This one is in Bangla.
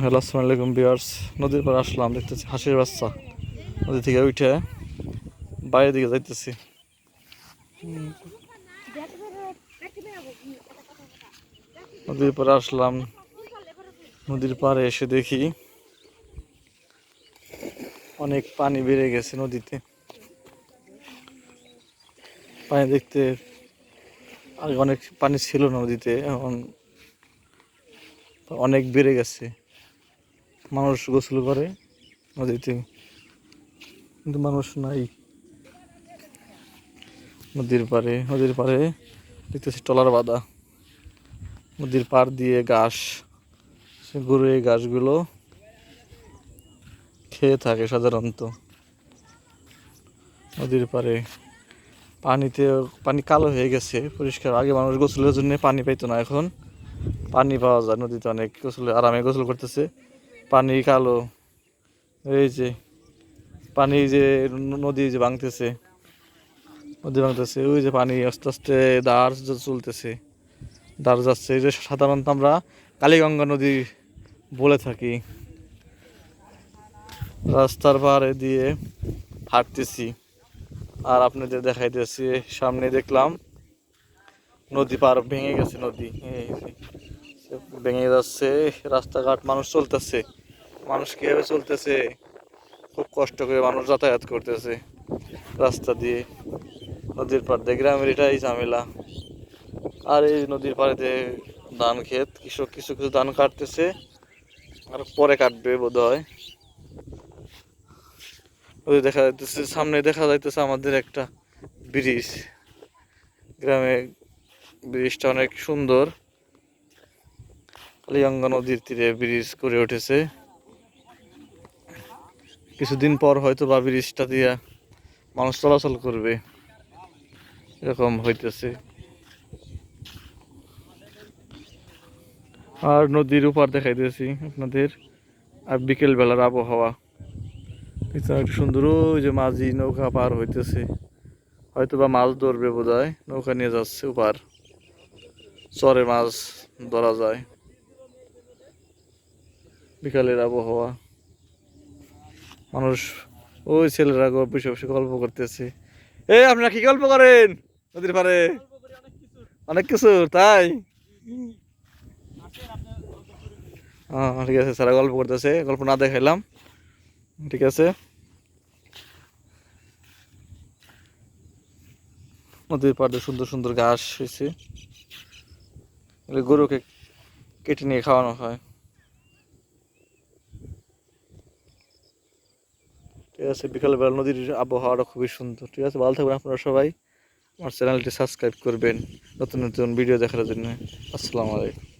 হ্যালো, আসসালামু আলাইকুম বিয়ার্স নদীর পর আসলাম, দেখতেছি হাসির বাচ্চা। নদী থেকে উঠে বাইরের দিকে যাইতেছি। নদীর পরে আসলাম, নদীর পাড়ে এসে দেখি অনেক পানি বেড়ে গেছে নদীতে। পানি দেখতে আগে অনেক পানি ছিল নদীতে, এখন অনেক বেড়ে গেছে। মানুষ গোসল করে, নদীতে। কিন্তু মানুষ নাই। নদীর পাড়ে নদীর পাড়ে দেখতেছি টলার বাঁধা নদীর পাড় দিয়ে ঘাস, সে গরু এই ঘাসগুলো খেয়ে থাকে সাধারণত। নদীর পাড়ে পানিতে, পানি কালো হয়ে গেছে, পরিষ্কার। আগে মানুষ গোসলের জন্য পানি পাইতো না, এখন পানি পাওয়া যায়। নদীতে অনেক গোসল, আরামে গোসল করতেছে। পানি কালো, এই যে পানি যে নদী যে ভাঙতেছে, নদী ভাঙতেছে, ওই যে পানি আস্তে আস্তে দাঁড় চলতেছে দাঁড় যাচ্ছে, এই যে সাধারণত আমরা কালীগঙ্গা নদী বলে থাকি। রাস্তার পাড়ে দিয়ে হাঁটতেছি, আর আপনাদের দেখাইতেছি, সামনে দেখলাম নদী পার ভেঙে গেছে, নদী ভেঙে যাচ্ছে, রাস্তাঘাট মানুষ চলতেছে। মানুষ কীভাবে চলতেছে? খুব কষ্ট করে মানুষ যাতায়াত করতেছে রাস্তা দিয়ে। নদীর পাড় দিয়ে, গ্রামের এটাই ঝামেলা। আর এই নদীর পাড়েতে ধান ক্ষেত, কৃষক কিছু কিছু ধান কাটতেছে, আর পরে কাটবে বোধ হয় ওই দেখা যাইতেছে, সামনে দেখা যাইতেছে আমাদের একটা ব্রিজ। গ্রামে ব্রিজটা অনেক সুন্দর। কালিগঙ্গা নদীর তীরে ব্রিজ করে উঠেছে। কিছুদিন পর হয়তো বা ব্রিজটা দিয়া মানুষ চলাচল করবে। এরকম হইতেছে। আর নদীর উপর দেখাইতেছি আপনাদের। আর বিকেল বেলার আবহাওয়া একটু সুন্দর ওই যে মাঝি নৌকা পার হইতেছে। হয়তো বা মাছ ধরবে বোধ নৌকা নিয়ে যাচ্ছে উপার চরে মাছ ধরা যায়। বিকালের আবহাওয়া। মানুষ, ওই ছেলেরা বসে বসে গল্প করতেছে। এই আপনারা কি গল্প করেন? নদীর পারে অনেক কিছু, তাই? হ্যাঁ ঠিক আছে সারা গল্প করতেছে, গল্প না দেখাইলাম। ঠিক আছে। নদীর পাড়ে সুন্দর সুন্দর ঘাস হয়েছে গরুকে কেটে নিয়ে খাওয়ানো হয়। ঠিক আছে? বিকালবেলা নদীর আবহাওয়াটা খুবই সুন্দর, ঠিক আছে? ভালো থাকবেন আপনারা সবাই। আমার চ্যানেলটি সাবস্ক্রাইব করবেন, নতুন নতুন ভিডিও দেখার জন্য। আসসালামু আলাইকুম।